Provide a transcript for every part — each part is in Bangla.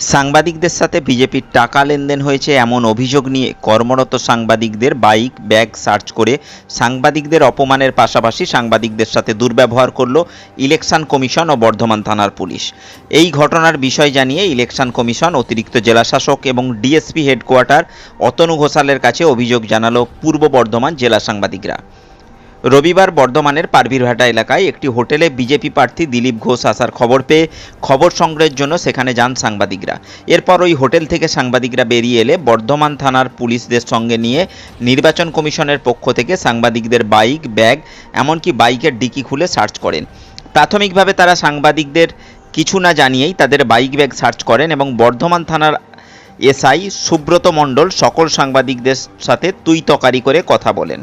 সাংবাদিকদের সাথে বিজেপির টাকা লেনদেন হয়েছে এমন অভিযোগ নিয়ে কর্মরত সাংবাদিকদের বাইক, ব্যাগ সার্চ করে সাংবাদিকদের অপমানের পাশাপাশি সাংবাদিকদের সাথে দুর্ব্যবহার করল ইলেকশন কমিশন ও বর্ধমান থানার পুলিশ। এই ঘটনার বিষয় জানিয়ে ইলেকশন কমিশন, অতিরিক্ত জেলাশাসক এবং ডিএসপি হেডকোয়ার্টার অতনু ঘোষালের কাছে অভিযোগ জানালো পূর্ব বর্ধমান জেলা সাংবাদিকরা। রবিবার বর্ধমানের পারভিরহাটা এলাকায় একটি হোটেলে বিজেপি প্রার্থী দিলীপ ঘোষ আসার খবর পেয়ে খবর সংগ্রহের জন্য সেখানে যান সাংবাদিকরা। এরপর ওই হোটেল থেকে সাংবাদিকরা বেরিয়ে এলে বর্ধমান থানার পুলিশদের সঙ্গে নিয়ে নির্বাচন কমিশনের পক্ষ থেকে সাংবাদিকদের বাইক, ব্যাগ, এমনকি বাইকের ডিকি খুলে সার্চ করেন। প্রাথমিকভাবে তারা সাংবাদিকদের কিছু না জানিয়েই তাদের বাইক, ব্যাগ সার্চ করেন এবং বর্ধমান থানার এসআই সুব্রত মণ্ডল সকল সাংবাদিকদের সাথে তুই তকারি করে কথা বলেন।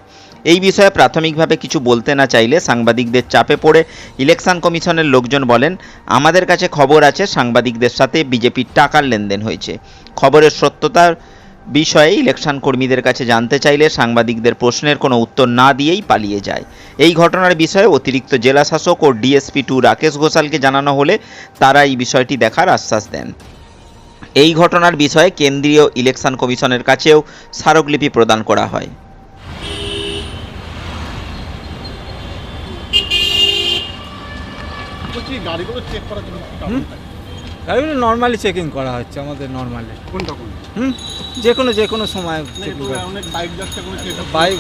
এই বিষয়ে প্রাথমিকভাবে কিছু বলতে না চাইলে সাংবাদিকদের চাপে পড়ে ইলেকশন কমিশনের লোকজন বলেন, আমাদের কাছে খবর আছে, সাংবাদিকদের সাথে বিজেপির টাকার লেনদেন হয়েছে। খবরের সত্যতার বিষয়ে ইলেকশন কর্মীদের কাছে জানতে চাইলে সাংবাদিকদের প্রশ্নের কোনো উত্তর না দিয়েই পালিয়ে যায়। এই ঘটনার বিষয়ে অতিরিক্ত জেলাশাসক ও ডিএসপি টু রাকেশ ঘোষালকে জানানো হলে তারা এই বিষয়টি দেখার আশ্বাস দেন। এই ঘটনার বিষয়ে কেন্দ্রীয় ইলেকশন কমিশনের কাছেও স্মারকলিপি প্রদান করা হয়। গাড়িগুলো নর্মালি চেকিং করা হচ্ছে আমাদের নর্মালি কোনটা কোন হুম? যে কোনো যে কোনো সময় বাইক চেক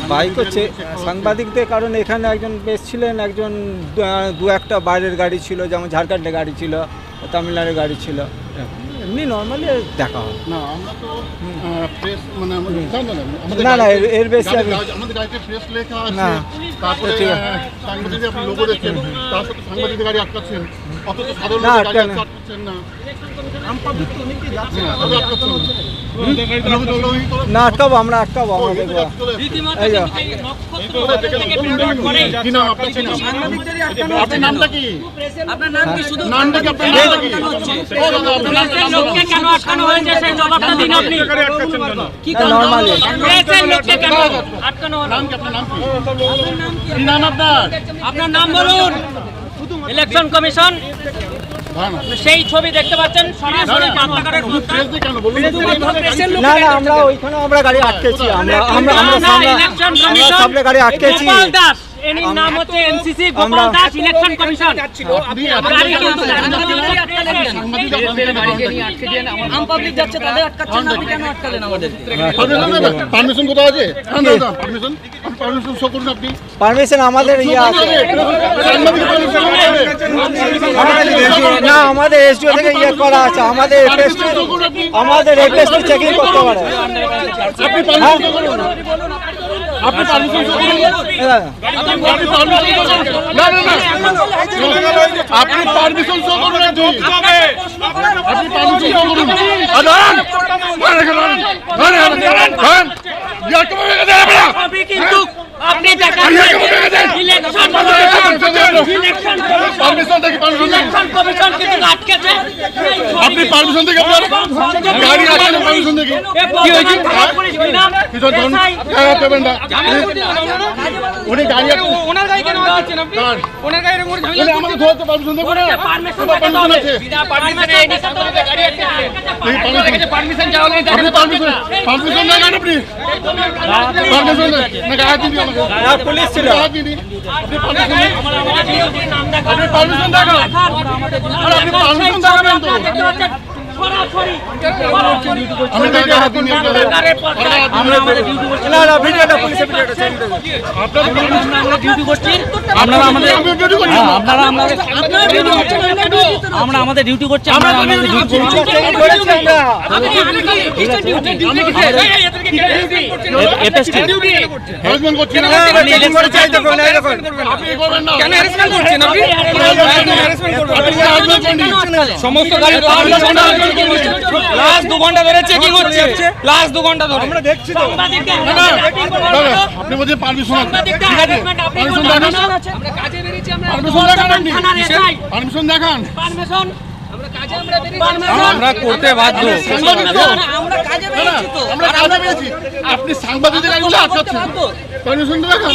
বাইক চে- সাংবাদিকদের কারণ এখানে একজন বেশ ছিলেন একজন দু- দু একটা বাইরের গাড়ি ছিল যেমন ঝাড়খণ্ডের গাড়ি ছিল তামিলনাড়ুর গাড়ি ছিল। এমনি নর্মালি দেখা হয় না আমরা তো প্রেস মানে আমাদের না না এর- বেশি আমি- আমাদের গাড়িতে প্রেস লেখা আছে না। তারপরে সাংবাদিক আপনি লোগো দেখছেন তার সাথে সাংবাদিকদের গাড়ি আটকাচ্ছেন অথচ সাধারণ গাড়ি আটকান না। আটকাচ্ছেন না হ্যাঁ, তবে আটকাচ্ছেন না। না আটকাবো আমরা আটকাবো আপনার নাম? আপনার নামটা কি? আপনার নাম কি শুধু নামটা কি? আপনার নামটা কি? ও দাদা আপনার নামটা প্রেসের লোককে কেন আটকানো হয়েছে? সেই জবাবটা দিন আপনি। কি? normally। প্রেসের লোককে কেন আটকানো হলো? নাম কি? আপনার নাম কি? কি নাম আপনার? আপনার নাম বলুন। ইলেকশন কমিশন সেই ছবি দেখতে পাচ্ছেন সরাসরি না না আমরা ওইখানে আমরা গাড়ি আটকেছি আমরা আমরা আমরা সামনে গাড়ি আটকেছি। দাস নাম হচ্ছে NCC Gopal Das election commission. গাড়ি কিন্তু আপনি- সাংবাদিকদের আটকালেন। সাংবাদিক আপনাদের নামটা- আম পাবলিক যাচ্ছে তাদের আটকাচ্ছেন। না, আপনি কেন আটকালেন আমাদের? পারমিশন কোথাও আছে? হ্যাঁ, পারমিশন পারমিশন শো করুন আপনি। পারমিশন আমাদের ইয়ে আছে। সাংবাদিক পারমিশন আমাদের- না আমাদের। এসডিও থেকে ইয়ে করা আছে। আমাদের আমাদের এফএসটি চেকিং করতে পারে। আপনি পারমিশন করুন। আপনি পারমিশন শো করুন হ্যাঁ। আপনি পারমিশন শো করুন না না না আপনি পারমিশন শো করুন আপনি আপনি পারমিশন শো করুন আর দাঁড়ান দাঁড়ান দাঁড়ান দাঁড়ান দাঁড়ান দাঁড়ান ইয়ার কমে গেছে আপনারা আপনি পারমিশন থেকে পারমিশন থেকে ইলেকশন কমিশন কিন্তু আটকেছে। আপনি পারমিশন থেকে আপনার গাড়ি আছে পারমিশন থেকে? কি হয়েছে? কিছু ধরুন টাকা না উনি গাড়ি ওনার গাড়ি কেন আটকেছেন আপনি? ওনার গাড়ির উপর ঝামেলা ধরতে পারমিশন দেবো না। পারমিশন পারমিশন আছে। বিনা পারমিশনে সাথে গাড়ি এই পারমিশন চাওয়া আপনি পারমিশন পারমিশন না কেন আপনি। পারমিশন না গাড়ি হ্যাঁ, পুলিশ ছিল। আপনি পারমিশন দেখান আপনি পারমিশন দেখাবেন তো। আমাদের আমরা ডিউটি করছি। আপনারা আমাদের আমি ভিডিও করি আপনারা আমাদের আমরা আমাদের ডিউটি করছি। আমরা আমাদের ডিউটি করছি। করেছি? করছি? করেছি। সমস্ত লাস্ট দু ঘণ্টা ধরে চেকিং হচ্ছে। লাস্ট দু ঘণ্টা ধরে। আমরা দেখছি আপনি বলছেন পারমিশন পারমিশন দেখান। আমরা কাজে বেরিয়েছি আমরা পারমিশন দেখান আপনি। থানার এসআই। পারমিশন দেখান। পারমিশন আমরা কাজে আমরা বেরিয়েছি আমরা করতে বাধ্য। আমরা কাজে পেয়েছি আপনি সাংবাদিকদের এগুলো আটকাচ্ছেন পারমিশন দেখান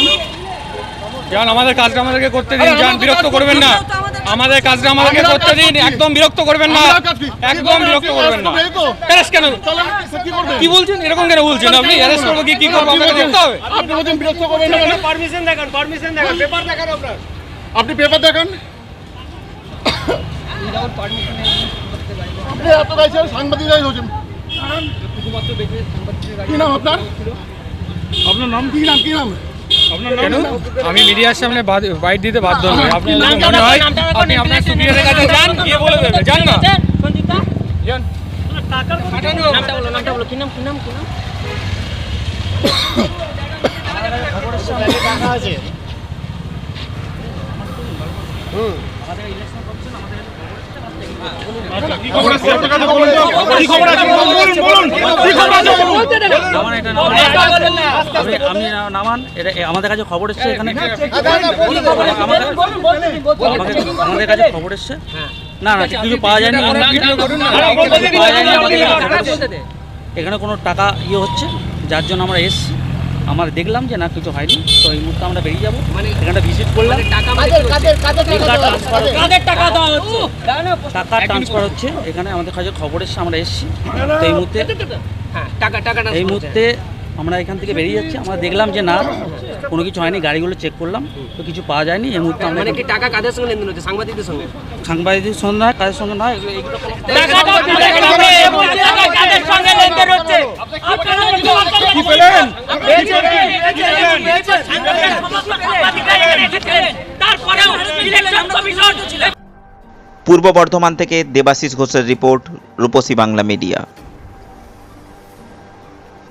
যেমন আমাদের কাজটা আমাদেরকে করতে দিন যান বিরক্ত করবেন না। আমাদের কাজটা আমাদেরকে করতে দিন একদম বিরক্ত করবেন না? একদম বিরক্ত করবেন না। অ্যারেস্ট কেন? কি বলছেন? এরকম কেন বলছেন? আপনি অ্যারেস্ট করব কি কি করব আপনি আপনাকে দেখতে হবে। আপনি বলছেন বিরক্ত করবেন না। মানে? পারমিশন দেখান পারমিশন দেখান পেপার দেখান আপনার। আপনি পেপার দেখান? আপনি এত গাইছেন সাংবাদিক গাইজ হচ্ছেন কি নাম আপনার? আপনার নাম? কি নাম কি নাম? কেন? আমি মিডিয়ার সামনে বাইট দিতে বাধ্য নই। আপনার যদি মনে হয় আপনি আপনার সুপিরিয়রের কাছে যান। গিয়ে বলে দেবে যান না। যান। কি আপনি নামান এটা আমাদের কাছে খবর এসছে এখানে আমাদের কাছে খবর এসছে না না কিছু পাওয়া যায়নি। এখানে কোনো টাকা ইয়ে হচ্ছে যার জন্য আমরা এসছি আমরা দেখলাম যে না কিছু হয়নি। তো এই মুহূর্তে আমরা বেরিয়ে যাব। এখানটা ভিজিট করলাম। টাকা ট্রান্সফার হচ্ছে? এখানে আমাদের কাছে খবর এসছে আমরা এসছি। তো এই মুহূর্তে এই মুহূর্তে আমরা এখান থেকে বেরিয়ে যাচ্ছি। আমরা দেখলাম যে না কোনো কিছু হয়নি গাড়িগুলো চেক করলাম তো কিছু পাওয়া যায়নি। এই মুহূর্তে আমরা মানে কি টাকা কাদের সঙ্গে লেনদেন হচ্ছে? সাংবাদিকদের সঙ্গে? সাংবাদিকদের সঙ্গে নয় কাজের সঙ্গে নয় পূর্ব বর্ধমান থেকে দেবাশিস ঘোষের রিপোর্ট রূপসী বাংলা মিডিয়া।